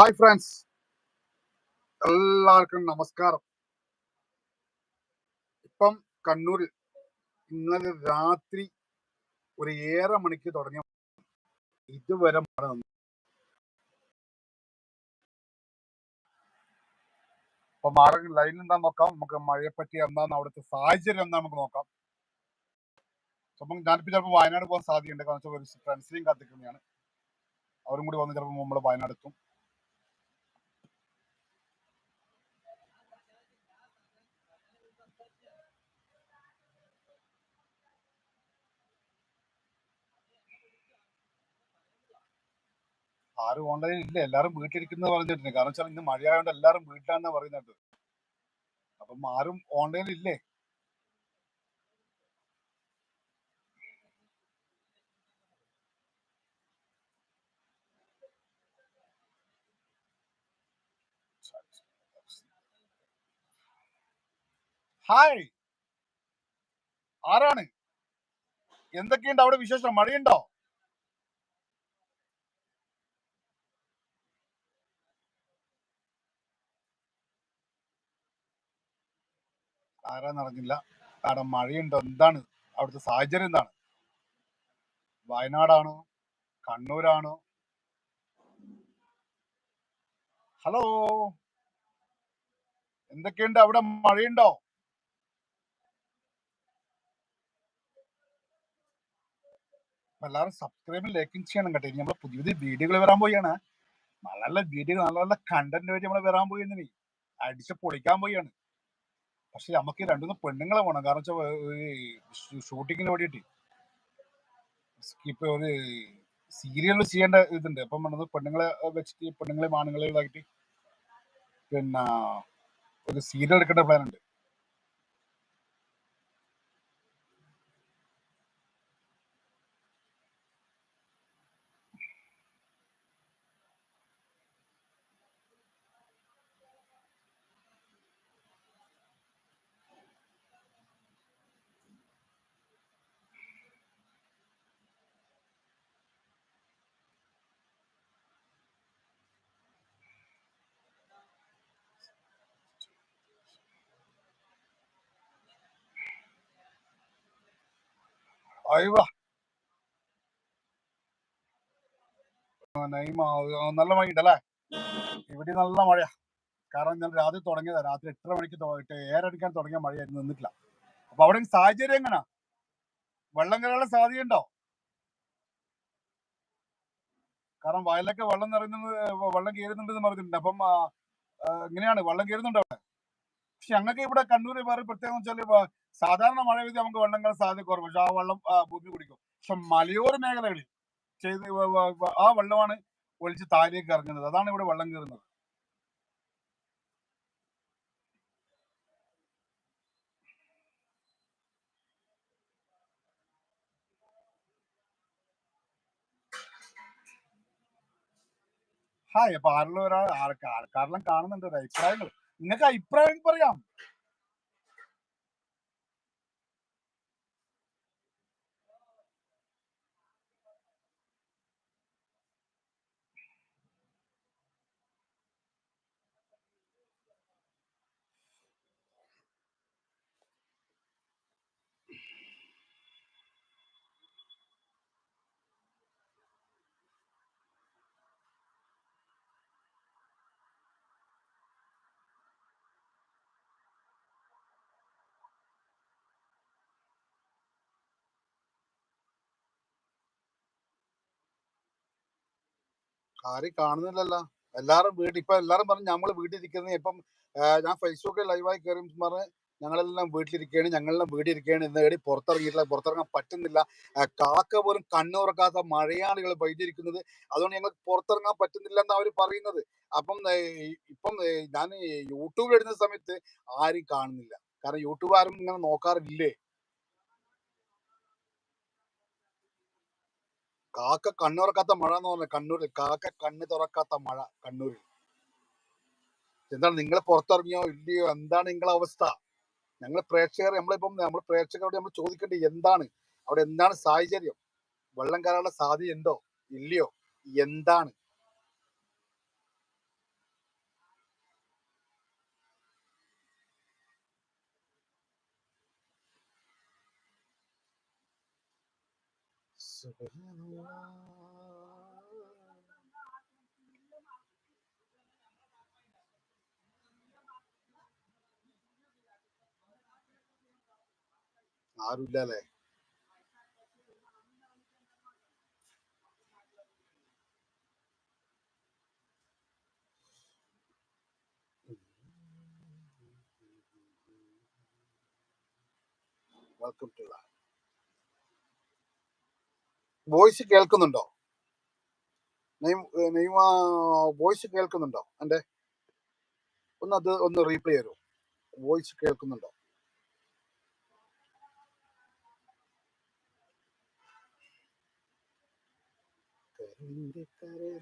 Hi friends എല്ലാവർക്കും നമസ്കാരം. ഇപ്പം കണ്ണൂരിൽ ഇന്നലെ രാത്രി ഒരു ഏറെ മണിക്ക് തുടങ്ങിയ ഇതുവരെ മഴ അപ്പൊ മാറ ലൈനിൽ എന്താ നോക്കാം. നമുക്ക് മഴയെ പറ്റി എന്താന്ന് അവിടുത്തെ സാഹചര്യം എന്താ നമുക്ക് നോക്കാം. അപ്പം ഞാനിപ്പോ ചിലപ്പോൾ വയനാട് പോകാൻ സാധ്യതയുണ്ട്. കാരണം ഒരു ഫ്രണ്ട്സിനെയും കാത്തിക്കുന്നതാണ് അവരും കൂടി വന്ന് ചിലപ്പോൾ നമ്മൾ വയനാട് ആരും ഓൺലൈൻ ഇല്ല എല്ലാരും വീട്ടിലിരിക്കുന്നത് പറഞ്ഞിട്ടുണ്ട് കാരണം വെച്ചാൽ ഇന്ന് മഴയായതുകൊണ്ട് എല്ലാരും വീട്ടിലാണെന്ന് പറയുന്നുണ്ട് അപ്പം ആരും ഓൺലൈൻ ഇല്ലേ? ഹായ് ആരാണ്? എന്തൊക്കെയുണ്ട് അവിടെ വിശേഷം? മഴയുണ്ടോ? ആരാന്ന് അറിഞ്ഞില്ല. അവിടെ മഴയുണ്ടോ? എന്താണ്? അവിടുത്തെ സാഹചര്യം എന്താണ്? വയനാടാണോ? കണ്ണൂരാണോ? ഹലോ? എന്തൊക്കെയുണ്ട്? അവിടെ മഴയുണ്ടോ? എല്ലാവരും സബ്സ്ക്രൈബും ലൈക്കും ചെയ്യണം കേട്ടോ. ഇനി നമ്മൾ പുതിയ പുതിയ വീഡിയോകൾ വരാൻ പോയാണ് നല്ല നല്ല വീഡിയോ നല്ല നല്ല കണ്ടന്റ് വെച്ച് നമ്മൾ വരാൻ പോയി അടിച്ച് പൊളിക്കാൻ പോയാണ് പക്ഷെ നമുക്ക് രണ്ടുമൂന്ന് പെണ്ണുങ്ങളെ വേണം. കാരണം വെച്ചാൽ ഷൂട്ടിങ്ങിന് വേണ്ടിയിട്ട് ഇപ്പൊ ഒരു സീരിയൽ ചെയ്യേണ്ട ഇതുണ്ട്. അപ്പം വേണ്ടത് പെണ്ണുങ്ങളെ വെച്ചിട്ട് പെണ്ണുങ്ങളെ ആണുങ്ങളെ ഇതാക്കിയിട്ട് പിന്നെ ഒരു സീരിയൽ എടുക്കേണ്ട പ്ലാൻ ഉണ്ട് നല്ല മഴയുണ്ടല്ലേ ഇവിടെ നല്ല മഴയാ. കാരണം ഞാൻ രാത്രി തുടങ്ങിയതാ. രാത്രി എട്ടര മണിക്ക് ഏരടിക്കാൻ തുടങ്ങിയ മഴയായിരുന്നു നിന്നിട്ടില്ല. അപ്പൊ അവിടെ സാഹചര്യം എങ്ങനാ? വെള്ളം കയറാനുള്ള സാധ്യതയുണ്ടോ കാരണം വയലൊക്കെ വെള്ളം നിറയുന്നത് വെള്ളം കയറുന്നുണ്ടെന്ന് പറഞ്ഞിട്ടുണ്ട്. അപ്പം എങ്ങനെയാണ്? വെള്ളം കയറുന്നുണ്ടോ അവിടെ? പക്ഷെ ഞങ്ങൾക്ക് ഇവിടെ കണ്ണൂർ വേറെ പ്രത്യേകം വെച്ചാൽ സാധാരണ മഴ പെയ്ത് നമുക്ക് വെള്ളങ്ങൾ സാധ്യത കുറവ്. പക്ഷെ ആ വെള്ളം ഭൂമി കുടിക്കും പക്ഷെ മലയോര മേഖലകളിൽ ചെയ്ത് ആ വെള്ളമാണ് ഒലിച്ച് താഴേക്ക് ഇറങ്ങുന്നത്. അതാണ് ഇവിടെ വെള്ളം കയറുന്നത്. ഹായ് അപ്പൊ ആരെല്ലാം ഒരാൾ ആൾക്ക് ആൾക്കാരെല്ലാം കാണുന്നുണ്ട്. അഭിപ്രായങ്ങൾ നിങ്ങൾക്ക് അഭിപ്രായം പറയാം. ആരും കാണുന്നില്ലല്ലോ. എല്ലാരും വീട്ടിൽ ഇപ്പൊ എല്ലാരും പറഞ്ഞു നമ്മൾ വീട്ടിലിരിക്കുന്നത് ഇപ്പം ഞാൻ ഫേസ്ബുക്കിൽ ലൈവായി കയറി പറഞ്ഞ് ഞങ്ങളെല്ലാം വീട്ടിലിരിക്കുകയാണ് ഞങ്ങളെല്ലാം വീട്ടിലിരിക്കുകയാണ് ഇന്ന് കേടി പുറത്തിറങ്ങിയിട്ടില്ല പുറത്തിറങ്ങാൻ പറ്റുന്നില്ല. കാക്ക പോലും കണ്ണുറക്കാത്ത മഴയാളികൾ വൈദ്യിരിക്കുന്നത് അതുകൊണ്ട് ഞങ്ങൾക്ക് പുറത്തിറങ്ങാൻ പറ്റുന്നില്ല എന്ന് അവർ പറയുന്നത്. അപ്പം ഇപ്പം ഞാൻ യൂട്യൂബിൽ ഇടുന്ന സമയത്ത് ആരും കാണുന്നില്ല. കാരണം യൂട്യൂബ് ആരും ഇങ്ങനെ നോക്കാറില്ലേ? കാക്ക കണ്ണുറക്കാത്ത മഴ എന്ന് പറഞ്ഞ കണ്ണൂരിൽ. കാക്ക കണ്ണ് തുറക്കാത്ത മഴ കണ്ണൂരിൽ. എന്താണ് നിങ്ങൾ പുറത്തിറങ്ങിയോ ഇല്ലയോ? എന്താണ് നിങ്ങളെ അവസ്ഥ? ഞങ്ങൾ പ്രേക്ഷകർ നമ്മളിപ്പം നമ്മൾ പ്രേക്ഷകരോട് നമ്മൾ ചോദിക്കേണ്ടത് എന്താണ്? അവിടെ എന്താണ് സാഹചര്യം? വെള്ളം കയറാനുള്ള സാധ്യത ഉണ്ടോ ഇല്ലയോ? എന്താണ്? ആരുമില്ല അല്ലേ വെൽക്കം ടു വോയിസ് കേൾക്കുന്നുണ്ടോ? നെയ്മ വോയിസ് കേൾക്കുന്നുണ്ടോ? എന്റെ ഒന്ന് അത് ഒന്ന് റീപ്ലേ ചെയ്യൂ. വോയിസ് കേൾക്കുന്നുണ്ടോ? Indicare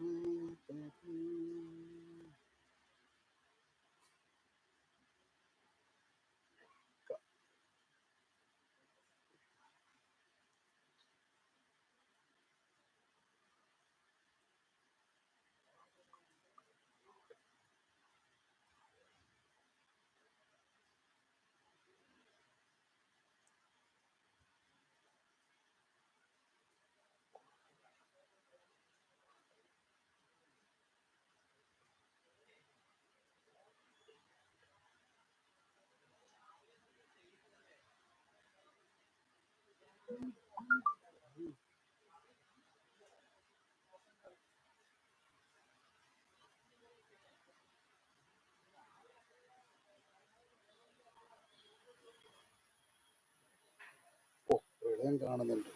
പ്രളയം കാണുന്നുണ്ട്.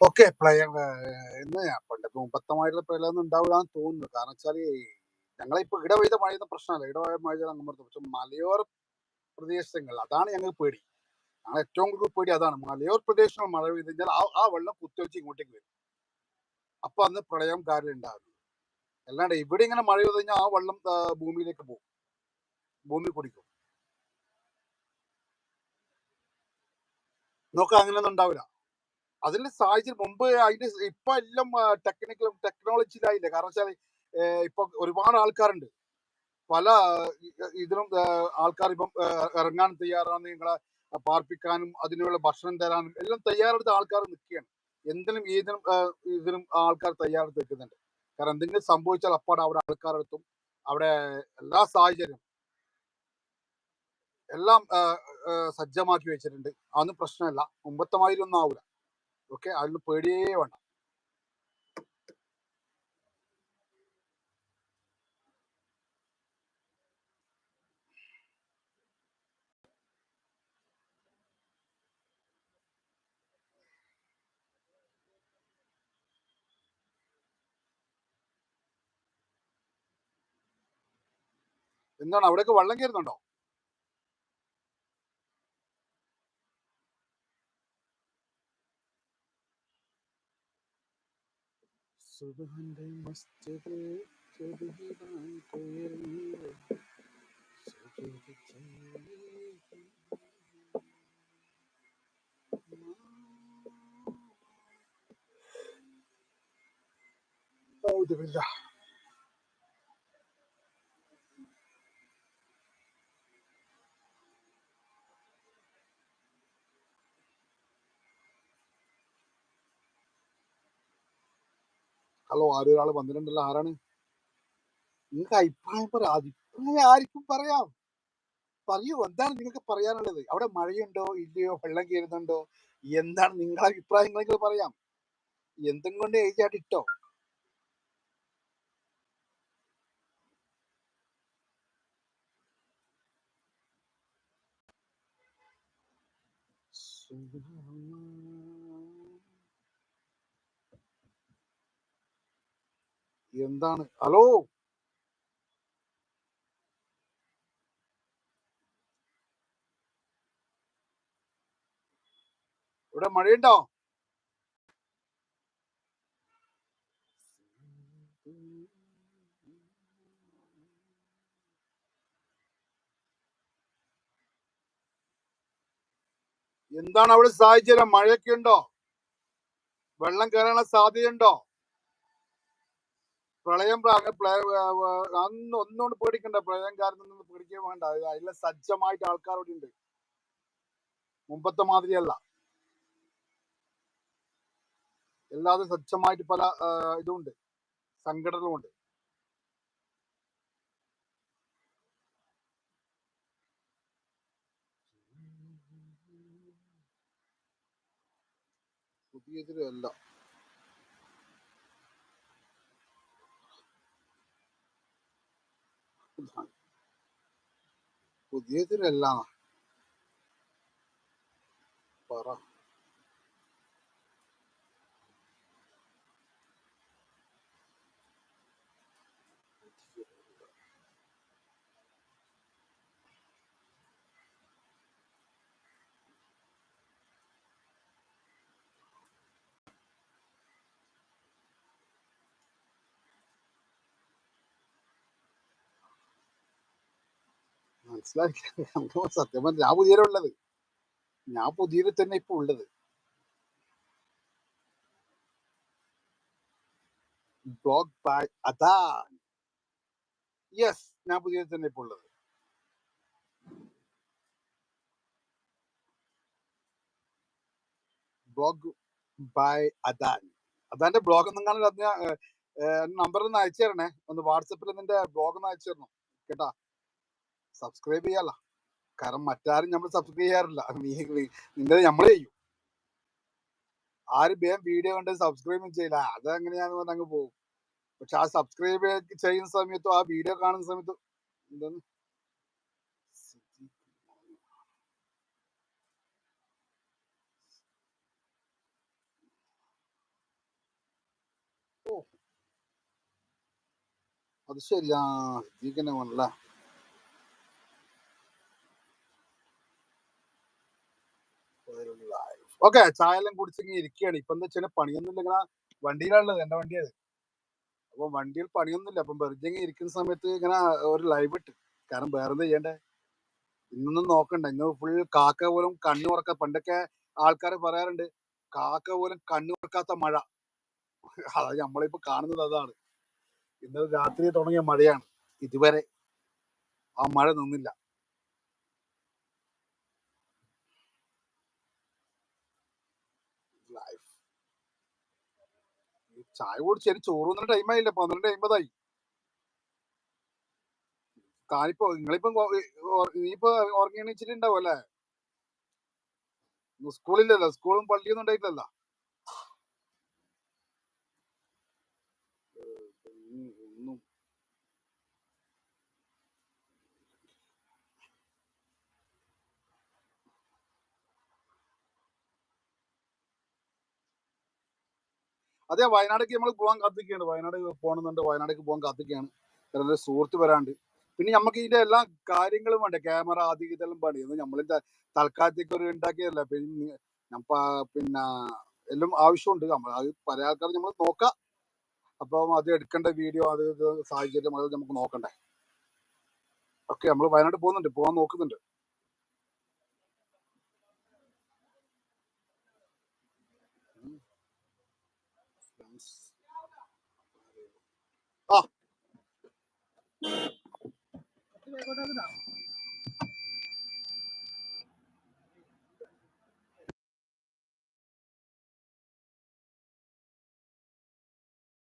ഓക്കെ പ്രളയം എന്ന് പണ്ടത്തെ മുമ്പത്തമായിട്ടുള്ള പ്രളയം ഒന്നും ഉണ്ടാവില്ല എന്ന് തോന്നുന്നു. കാരണം വെച്ചാൽ ഞങ്ങളിപ്പോ ഇട പെയ്ത മഴയുടെ പ്രശ്നമല്ല. ഇട മഴ അങ്ങ് പക്ഷെ മലയോര പ്രദേശങ്ങൾ. അതാണ് ഞങ്ങൾക്ക് പേടി. ഞങ്ങൾ ഏറ്റവും കൂടുതൽ പേടി അതാണ്. മലയോർ പ്രദേശങ്ങൾ മഴ പെയ്ത് കഴിഞ്ഞാൽ ആ ആ വെള്ളം കുത്തിവെച്ച് ഇങ്ങോട്ടേക്ക് വരും. അപ്പൊ അന്ന് പ്രളയം കാര്യം ഉണ്ടാകും അല്ലാണ്ട് ഇവിടെ ഇങ്ങനെ മഴ പെയ്ത് കഴിഞ്ഞാൽ ആ വെള്ളം ഭൂമിയിലേക്ക് പോകും. ഭൂമി കുടിക്കും നോക്കാം അങ്ങനെയൊന്നും ഉണ്ടാവില്ല. അതിന്റെ സാഹചര്യം മുമ്പ് അതിന്റെ ഇപ്പൊ എല്ലാം ടെക്നിക്കലും ടെക്നോളജിയിലായില്ല കാരണം വെച്ചാൽ ഇപ്പൊ ഒരുപാട് ആൾക്കാരുണ്ട്. പല ഇതിനും ആൾക്കാർ ഇപ്പം ഇറങ്ങാൻ തയ്യാറാണ് നിങ്ങളെ പാർപ്പിക്കാനും അതിനുള്ള ഭക്ഷണം തരാനും എല്ലാം തയ്യാറെടുത്ത് ആൾക്കാർ നിൽക്കുകയാണ്. എന്തിനും ഏതിനും ഇതിനും ആൾക്കാർ തയ്യാറെടുത്ത് നിൽക്കുന്നുണ്ട്. കാരണം എന്തെങ്കിലും സംഭവിച്ചാൽ അപ്പാട് അവിടെ ആൾക്കാരെത്തും അവിടെ എല്ലാ സാഹചര്യം എല്ലാം സജ്ജമാക്കി വെച്ചിട്ടുണ്ട്. അതൊന്നും പ്രശ്നമല്ല. മുമ്പത്തെ മാതിരി ഒന്നും ആവില്ല ഓക്കെ? അതിന് പേടിയേ വേണ്ട. എന്താണ്? അവിടെയൊക്കെ വള്ളം കയറുന്നുണ്ടോ? സുബ്ഹാന്റെ മസ്ജിദിൽ ഔദു ബില്ലാഹ്. ഹലോ ആരും ഒരാൾ വന്നിട്ടുണ്ടല്ലോ. ആരാണ്? നിങ്ങൾക്ക് അഭിപ്രായം പറയാം അഭിപ്രായം ആർക്കും പറയാം. പറയൂ. എന്താണ് നിങ്ങൾക്ക് പറയാനുള്ളത്? അവിടെ മഴയുണ്ടോ? ഇല്ലയോ? വെള്ളം കയറുന്നുണ്ടോ? എന്താണ് നിങ്ങളുടെ അഭിപ്രായങ്ങൾ പറയാം. എന്തും കൊണ്ട് എഴുതിയായിട്ട് ഇട്ടോ? എന്താണ്? ഹലോ? ഇവിടെ മഴയുണ്ടോ? എന്താണ് അവിടെ സാഹചര്യം? മഴയൊക്കെ ഉണ്ടോ? വെള്ളം കയറാനുള്ള സാധ്യതയുണ്ടോ? പ്രളയം അന്ന് ഒന്നുകൊണ്ട് പേടിക്കണ്ട. പ്രളയം കാരണം പേടിക്കാൻ വേണ്ട. അതിലെ സജ്ജമായിട്ട് ആൾക്കാരോട് ഉണ്ട്. മുമ്പത്തെ മാതിരിയല്ല. എല്ലാതും സജ്ജമായിട്ട് പല ഇതുമുണ്ട്. സംഘടനകളുമുണ്ട്. പുതിയതിലല്ല. പുതിയതിലല്ല. പറ. മനസ്സിലാക്കി. നമുക്ക് സത്യം പറഞ്ഞ ഞാൻ പുതിയതിലുള്ളത് ഞാൻ പുതിയതിൽ തന്നെ ഇപ്പൊ ഉള്ളത്. ബ്ലോഗ് ബൈ അതാ. യെസ് ഞാൻ പുതിയതിൽ തന്നെ ഇപ്പൊ ഉള്ളത്. ബ്ലോഗ് ബൈ അദാൻ അതാന്റെ ബ്ലോഗ് നിങ്ങൾ നമ്പർ ഒന്ന് അയച്ചു തരണേ. ഒന്ന് വാട്സപ്പിൽ നിന്റെ ബ്ലോഗ് ഒന്ന് അയച്ചു തരണം. കേട്ടാ? സബ്സ്ക്രൈബ് ചെയ്യാല. കാരണം മറ്റാരും നമ്മൾ സബ്സ്ക്രൈബ് ചെയ്യാറില്ല. നിന്റെ നമ്മൾ ചെയ്യും. ആരും വേഗം വീഡിയോ കണ്ട് സബ്സ്ക്രൈബ് ചെയ്യില്ല. അത് അങ്ങനെയാന്ന് പറഞ്ഞാൽ അങ്ങ് പോകും. പക്ഷെ ആ സബ്സ്ക്രൈബ് ചെയ്യുന്ന സമയത്തും ആ വീഡിയോ കാണുന്ന സമയത്തും എന്താണ്? അത് ശരിയാ. ഇതിങ്ങനെ വന്നല്ല? ഓക്കെ ചായ എല്ലാം കുടിച്ചിങ്ങനെ ഇരിക്കുകയാണ് ഇപ്പൊ എന്താ വെച്ചാൽ പണിയൊന്നുമില്ല. ഇങ്ങനെ വണ്ടിയിലാണുള്ളത്. എന്റെ വണ്ടിയത് അപ്പൊ വണ്ടിയിൽ പണിയൊന്നുമില്ല. അപ്പം വെറുതെ ഇരിക്കുന്ന സമയത്ത് ഇങ്ങനെ ഒരു ലൈവ് ഇട്ട്. കാരണം വേറെ എന്താ ചെയ്യണ്ടേ? ഇന്നൊന്നും നോക്കണ്ട. ഇന്ന് ഫുൾ കാക്ക പോലും കണ്ണു ഉറക്ക പണ്ടൊക്കെ ആൾക്കാർ പറയാറുണ്ട് കാക്ക പോലും കണ്ണു ഉറക്കാത്ത മഴ. അതായത് നമ്മളിപ്പോ കാണുന്നത് അതാണ്. ഇന്നലെ രാത്രി തുടങ്ങിയ മഴയാണ്. ഇതുവരെ ആ മഴ നിന്നില്ല. ചായ കുടിച്ച് എനിക്ക് ചോറുന്ന ടൈമായില്ല പന്ത്രണ്ട് അമ്പതായി താനിപ്പോ നിങ്ങളിപ്പം നീയിപ്പോ ഉറങ്ങി എണീച്ചിട്ടുണ്ടാവും അല്ലേ? സ്കൂളില്ലല്ലോ സ്കൂളും പള്ളിയൊന്നും ഉണ്ടായിട്ടില്ലല്ലോ ഉം, ഒന്നും അതെ വയനാടേക്ക് നമ്മൾ പോകാൻ കാത്തിക്കുകയാണ് വയനാട് പോകണമെന്നുണ്ട് വയനാടേക്ക് പോകാൻ കാത്തിക്കുകയാണ് കാരണം സുഹൃത്ത് വരാണ്ട്. പിന്നെ നമുക്ക് ഇതിന്റെ എല്ലാ കാര്യങ്ങളും വേണ്ട? ക്യാമറ അധികം ഇതെല്ലാം പണി നമ്മൾ തൽക്കാലത്തേക്ക് ഒരു ഉണ്ടാക്കിയതല്ല പിന്നെ പിന്നെ എല്ലാം ആവശ്യമുണ്ട്. നമ്മൾ അത് പല ആൾക്കാർ നമ്മൾ നോക്കാം. അപ്പം അത് എടുക്കേണ്ട വീഡിയോ അത് സാഹചര്യം അത് നമുക്ക് നോക്കണ്ടേ? ഓക്കെ നമ്മൾ വയനാട് പോകുന്നുണ്ട്. പോകാൻ നോക്കുന്നുണ്ട്. ആ